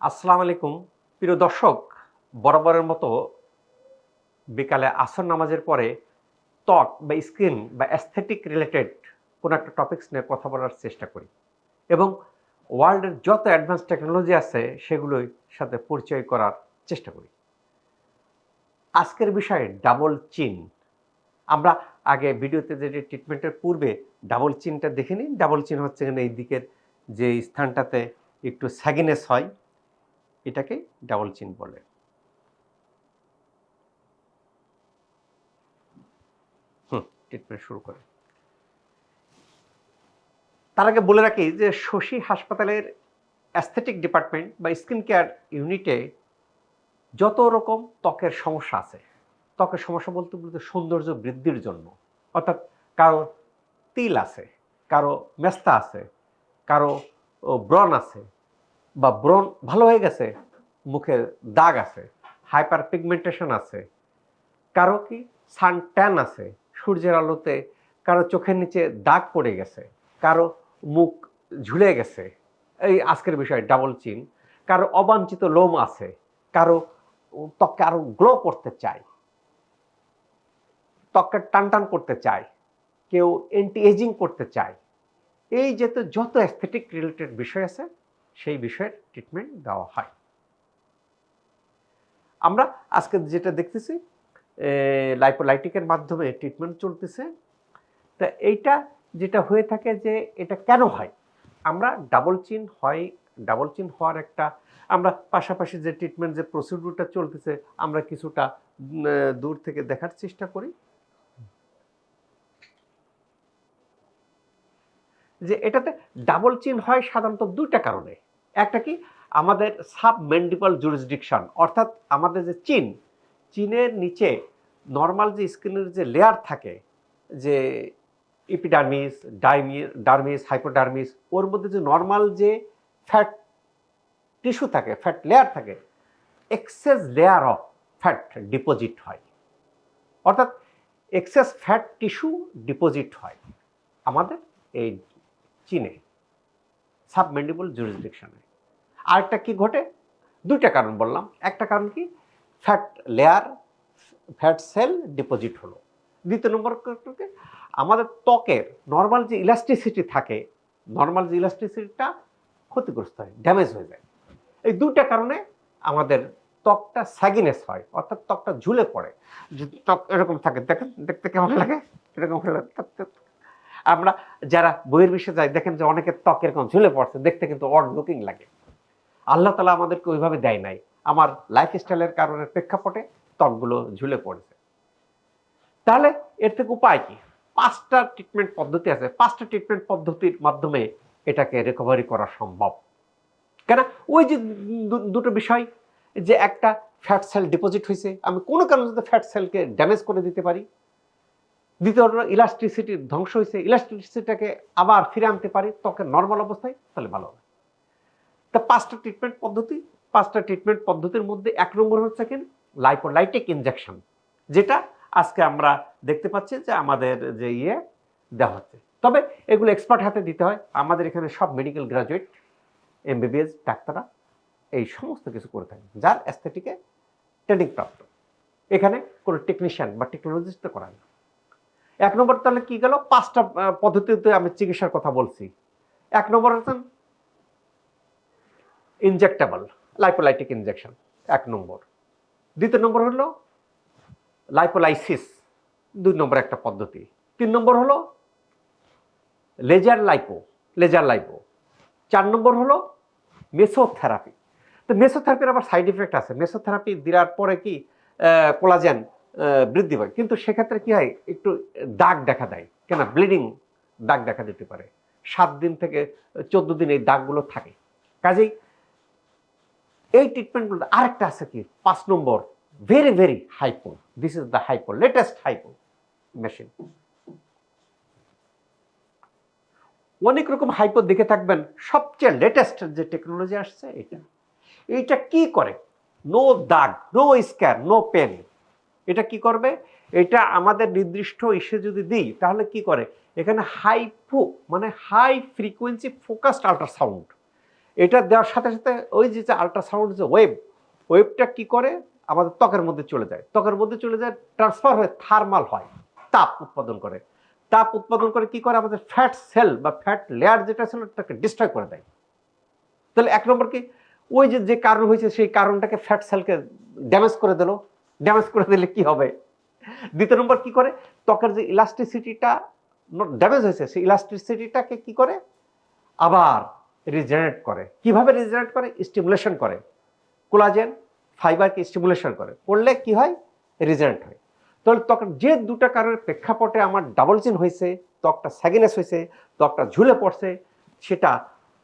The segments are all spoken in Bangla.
আসসালামু আলাইকুম। প্রিয় দর্শক, বরাবরের মতো বিকালে আসর নামাজের পরে ত্বক বা স্কিন বা অ্যাস্থেটিক রিলেটেড কোনো একটা টপিক্স নিয়ে কথা বলার চেষ্টা করি এবং ওয়ার্ল্ডের যত অ্যাডভান্স টেকনোলজি আছে সেগুলোর সাথে পরিচয় করার চেষ্টা করি। আজকের বিষয়ে ডাবল চিন আমরা আগে ভিডিওতে যে ট্রিটমেন্টের পূর্বে ডাবল চিনটা দেখে নিই। ডাবল চিন হচ্ছে এখানে এই দিকের যে স্থানটাতে একটু স্যাগিনেস হয়। এটাকে ডাবল চিন বলে। হুম ট্রিটমেন্ট শুরু করে। তার আগে বলে রাখি যে শশী হাসপাতালের অ্যাস্থেটিক ডিপার্টমেন্ট বা স্কিন কেয়ার ইউনিটে যত রকম ত্বকের সমস্যা আছে, ত্বকের সমস্যা বলতে বলতে সৌন্দর্য বৃদ্ধির জন্য, অর্থাৎ কারও তিল আছে, কারও মেস্তা আছে, কারও ব্রণ আছে, বা ব্রণ ভালো হয়ে গেছে মুখে দাগ আছে হাইপার পিগমেন্টেশন আছে, কারও কি সান ট্যান আছে, সূর্যের আলোতে কারও চোখের নিচে দাগ পড়ে গেছে, কারও মুখ ঝুলে গেছে, এই আজকের বিষয় ডাবল চিন কারও অবাঞ্ছিত লোম আছে, কারও ত্বককে আরও গ্লো করতে চায়, ত্বককে টান টান করতে চায়, কেউ অ্যান্টি এজিং করতে চায়, এই যে তো যত অ্যাস্থেটিক রিলেটেড বিষয় আছে, সেই বিষয়ের ট্রিটমেন্ট দেওয়া হয়। আমরা আজকে যেটা দেখতেছি লাইপোলাইটিকের মাধ্যমে ট্রিটমেন্ট চলতেছে। তা এইটা যেটা হয়ে থাকে যে এটা কেন হয়? আমরা ডাবল চিন হয় ডাবল চিন হওয়ার একটা, আমরা পাশাপাশি যে ট্রিটমেন্ট যে প্রসিডিউরটা চলতেছে, আমরা কিছুটা দূর থেকে দেখার চেষ্টা করি। যে এটাতে ডাবল চিন হয় সাধারণত দুইটা কারণে। একটা কি? আমাদের সাব ম্যান্ডিবল জুরিসডিকশন অর্থাৎ আমাদের যে চিন, চিনের নিচে নর্মাল যে স্কিনের যে লেয়ার থাকে, যে ইপিডার্মিস ডাইমি ডার্মিস হাইপোডার্মিস ওর মধ্যে যে নর্মাল যে ফ্যাট টিস্যু থাকে ফ্যাট লেয়ার থাকে excess layer of fat deposit হয়। অর্থাৎ এক্সেস ফ্যাট টিস্যু ডিপোজিট হয় আমাদের এই চীনে, সাবমেন্ডিবল জুরিসডিকশনে আরেকটা কি ঘটে? দুইটা কারণ বললাম। একটা কারণ কি? Fat layer fat cell deposit হলো। দ্বিতীয় নম্বর আমাদের ত্বকের নর্মাল যে ইলাস্টিসিটি থাকে নর্মাল যে ইলাস্টিসিটিটা ক্ষতিগ্রস্ত হয় ড্যামেজ হয়ে যায়। এই দুইটা কারণে আমাদের ত্বকটা স্যাগিনেস হয়, অর্থাৎ ত্বকটা ঝুলে পড়ে। ত্বক এরকম থাকে, দেখেন, দেখতে কেমন লাগে? এরকম আমরা যারা বইয়ের বিষয়ে যাই, দেখেন যে অনেকের ত্বক এরকম ঝুলে পড়ছে, দেখতে কিন্তু অড লুকিং লাগে। আল্লাহ তালা আমাদেরকে ওইভাবে দেয় নাই। আমার লাইফ স্টাইলের কারণে প্রেক্ষাপটে ত্বকগুলো ঝুলে পড়েছে। তাহলে এর থেকে উপায় কি? পাঁচটা ট্রিটমেন্ট পদ্ধতি আছে। পাঁচটা ট্রিটমেন্ট পদ্ধতির মাধ্যমে এটাকে রিকভারি করা সম্ভব। কেন? ওই যে দুটো বিষয়, যে একটা ফ্যাট সেল ডিপোজিট হয়েছে। আমি কোনো কারণে যদি ফ্যাট সেলকে ড্যামেজ করে দিতে পারি। দ্বিতীয়ত ইলাস্ট্রিসিটির ধ্বংস হয়েছে। ইলাস্ট্রিসিটিটাকে আবার ফিরে আনতে পারি। ত্বকের নর্মাল অবস্থায়, তাহলে ভালো হবে। তা পাঁচটা ট্রিটমেন্ট পদ্ধতি, পাঁচটা ট্রিটমেন্ট পদ্ধতির মধ্যে এক নম্বর হচ্ছে কি? লাইপোলাইটিক ইনজেকশন যেটা আজকে আমরা দেখতে পাচ্ছি যে আমাদের যে ইয়ে দেওয়া হচ্ছে। তবে এগুলো এক্সপার্ট হাতে দিতে হয়। আমাদের এখানে সব মেডিকেল গ্রাজুয়েট এমবিবিএস ডাক্তাররা এই সমস্ত কিছু করে থাকেন, যার অ্যাস্থেটিকে ট্রেনিং প্রাপ্ত এখানে কোনো টেকনিশিয়ান বা টেকনোলজিস্ট তো করায় না। এক নম্বর তাহলে কী গেল? পাঁচটা পদ্ধতিতে আমি চিকিৎসার কথা বলছি। এক নম্বর হচ্ছেন ইনজেক্টেবল লাইপোলাইটিক ইনজেকশন এক নম্বর। দ্বিতীয় নম্বর হলো লাইপোলাইসিস দুই নম্বর একটা পদ্ধতি। তিন নম্বর হলো লেজার লাইপো লেজার লাইপো চার নম্বর হলো মেসোথেরাপি তো মেসোথেরাপির আবার সাইড ইফেক্ট আছে। মেসোথেরাপি দেওয়ার পরে কি কোলাজেন বৃদ্ধি পায়। কিন্তু সেক্ষেত্রে কি হয়, একটু দাগ দেখা দেয়। কেন? ব্লিডিং দাগ দেখা দিতে পারে। সাত দিন থেকে চোদ্দ দিন এই দাগগুলো থাকে। কাজেই এই ট্রিটমেন্টগুলো আরেকটা আছে কি? পাঁচ নম্বর very very hypo this is the hypo latest hypo machine অনেক রকম হাইপো দেখে থাকবেন, সবচেয়ে লেটেস্ট যে টেকনোলজি আসছে এটা। এইটা কি করে? নো দাগ নো স্ক্যার নো পেন এটা কি করবে? এটা আমাদের নির্দিষ্ট ইসে যদি দিই, তাহলে কি করে? এখানে হাইপো মানে হাই ফ্রিকোয়েন্সি ফোকাসড আল্ট্রাসাউন্ড এটা দেওয়ার সাথে সাথে ওই যে আল্ট্রাসাউন্ড যে ওয়েব ওয়েবটা কি করে? আমাদের ত্বকের মধ্যে চলে যায়। ত্বকের মধ্যে চলে যায় ট্রান্সফার হয়ে থার্মাল হয়, তাপ উৎপাদন করে। তাপ উৎপাদন করে কি করে? আমাদের ফ্যাট সেল বা ফ্যাট লেয়ার যেটা ছিল ওটাকে ডিস্ট্রয় করে দেয়। তাহলে এক নম্বর কি? ওই যে যে কারণ হয়েছে, সেই কারণটাকে ফ্যাট সেলকে ড্যামেজ করে দিল। ড্যামেজ করে দিলে কি হবে? দ্বিতীয় নম্বর কি করে? ত্বকের যে ইলাস্টিসিটিটা ড্যামেজ হয়েছে, সেই ইলাস্টিসিটিটাকে কি করে? আবার রিজেনারেট করে। কীভাবে রিজেনারেট করে? স্টিমুলেশন করে। কোলাজেন ফাইবারকে স্টিমুলেশন করে। করলে কি হয়? রিজেনারেট হয়। তাহলে ত্বকের যে দুটা কারণের প্রেক্ষাপটে আমার ডাবল চিন হয়েছে ত্বকটা স্যাগিনেস হয়েছে ত্বকটা ঝুলে পড়ছে, সেটা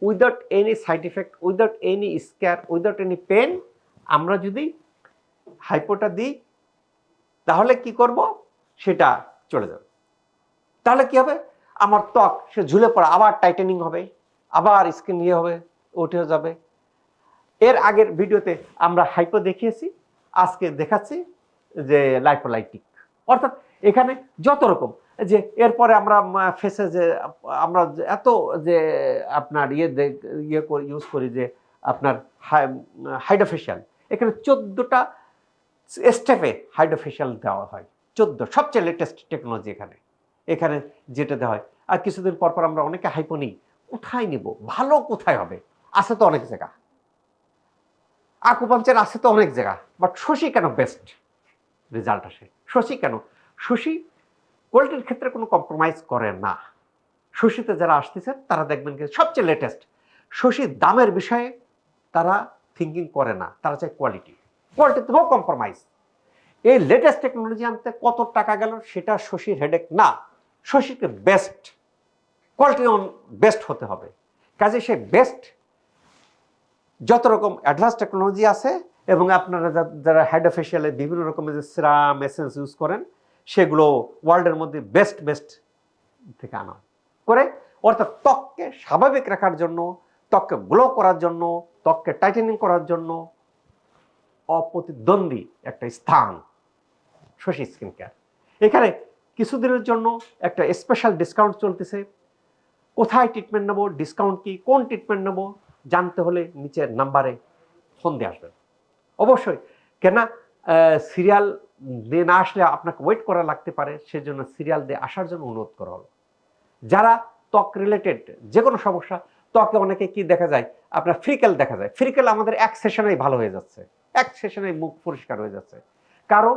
without any side effect without any scar without any pain আমরা যদি হাইপোটা দিই, তাহলে কি করব? সেটা চলে যাবে। তাহলে কি হবে? আমার ত্বক, সে ঝুলে পড়া, আবার টাইটেনিং হবে। আবার স্ক্রিন ইয়ে হবে উঠে যাবে। এর আগের ভিডিওতে আমরা হাইপো দেখিয়েছি, আজকে দেখাচ্ছি যে লাইপোলাইটিক অর্থাৎ এখানে যত রকম, যে এরপরে আমরা ফেসে যে, আমরা এত যে আপনার ইয়ে ইয়ে ইউজ করি যে আপনার হাইড্রোফেশিয়াল এখানে চোদ্দোটা স্টেপে হাইড্রোফেশিয়াল দেওয়া হয়। চোদ্দ, সবচেয়ে লেটেস্ট টেকনোলজি এখানে। এখানে যেটা দেওয়া হয়। আর কিছুদিন পর পর আমরা অনেকে হাইপো নিই। কোথায় নিব? ভালো কোথায় হবে? আছে তো অনেক জায়গা। আকুপাঞ্চের আছে তো অনেক জায়গা বাট শশী কেন বেস্ট রেজাল্ট আসে? শশী কেন? শশী কোয়ালিটির ক্ষেত্রে কোনো কম্প্রোমাইজ করে না। শশীতে যারা আসতেছেন, তারা দেখবেন কি সবচেয়ে লেটেস্ট শশীর দামের বিষয়ে তারা থিঙ্কিং করে না, তারা চায় কোয়ালিটি কোয়ালিটিতে নো কম্প্রোমাইজ এই লেটেস্ট টেকনোলজি আনতে কত টাকা গেল, সেটা শশীর হেডেক না। শশীকে বেস্ট কোয়ালিটি অন বেস্ট হতে হবে। কাজে সে বেস্ট যত রকম অ্যাডভান্স টেকনোলজি আছে এবং আপনারা যারা যারা হাইড্রোফেশিয়ালে বিভিন্ন রকমের যে সিরাম এসেন্স ইউজ করেন, সেগুলো ওয়ার্ল্ডের মধ্যে বেস্ট বেস্ট থেকে আনা। করে অর্থাৎ ত্বককে স্বাভাবিক রাখার জন্য, ত্বককে গ্লো করার জন্য, ত্বককে টাইটেনিং করার জন্য অপ্রতিদ্বন্দ্বী একটা স্থান, শশী স্কিন কেয়ার এখানে কিছুদিনের জন্য একটা স্পেশাল ডিসকাউন্ট চলতেছে। কোথায় ট্রিটমেন্ট নেব ডিসকাউন্ট কি, কোন ট্রিটমেন্ট নেব, জানতে হলে নিচের নাম্বারে ফোন দিয়ে আসবেন। অবশ্যই কেন সিরিয়াল দিয়ে না আসলে আপনাকে ওয়েট করা লাগতে পারে, সেজন্য সিরিয়াল দিয়ে আসার জন্য অনুরোধ করা হলো। যারা ত্বক রিলেটেড যে কোনো সমস্যা, ত্বকে অনেকে কি দেখা যায়, আপনার ফ্রিকেল দেখা যায়। ফ্রিকেল আমাদের এক সেশনেই ভালো হয়ে যাচ্ছে। এক সেশনেই মুখ পরিষ্কার হয়ে যাচ্ছে। কারও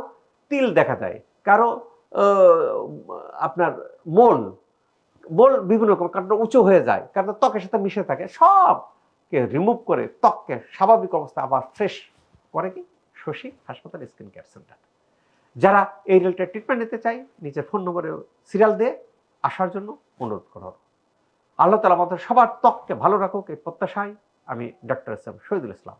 তিল দেখা যায়, কারও আপনার মোল মোল বিভিন্ন রকম কারণ উঁচু হয়ে যায়, কারণ ত্বকের সাথে মিশে থাকে, সবকে রিমুভ করে ত্বককে স্বাভাবিক অবস্থা আবার ফ্রেশ করে কি? শশী হাসপাতাল স্কিন কেয়ার সেন্টার যারা এই রিলেটেড ট্রিটমেন্ট নিতে চাই নিচে ফোন নম্বরে সিরিয়াল দিয়ে আসার জন্য অনুরোধ করা। আল্লাহ তালা আমাদের সবার ত্বককে ভালো রাখুক, এই প্রত্যাশায় আমি doctor S M Shahidul Islam.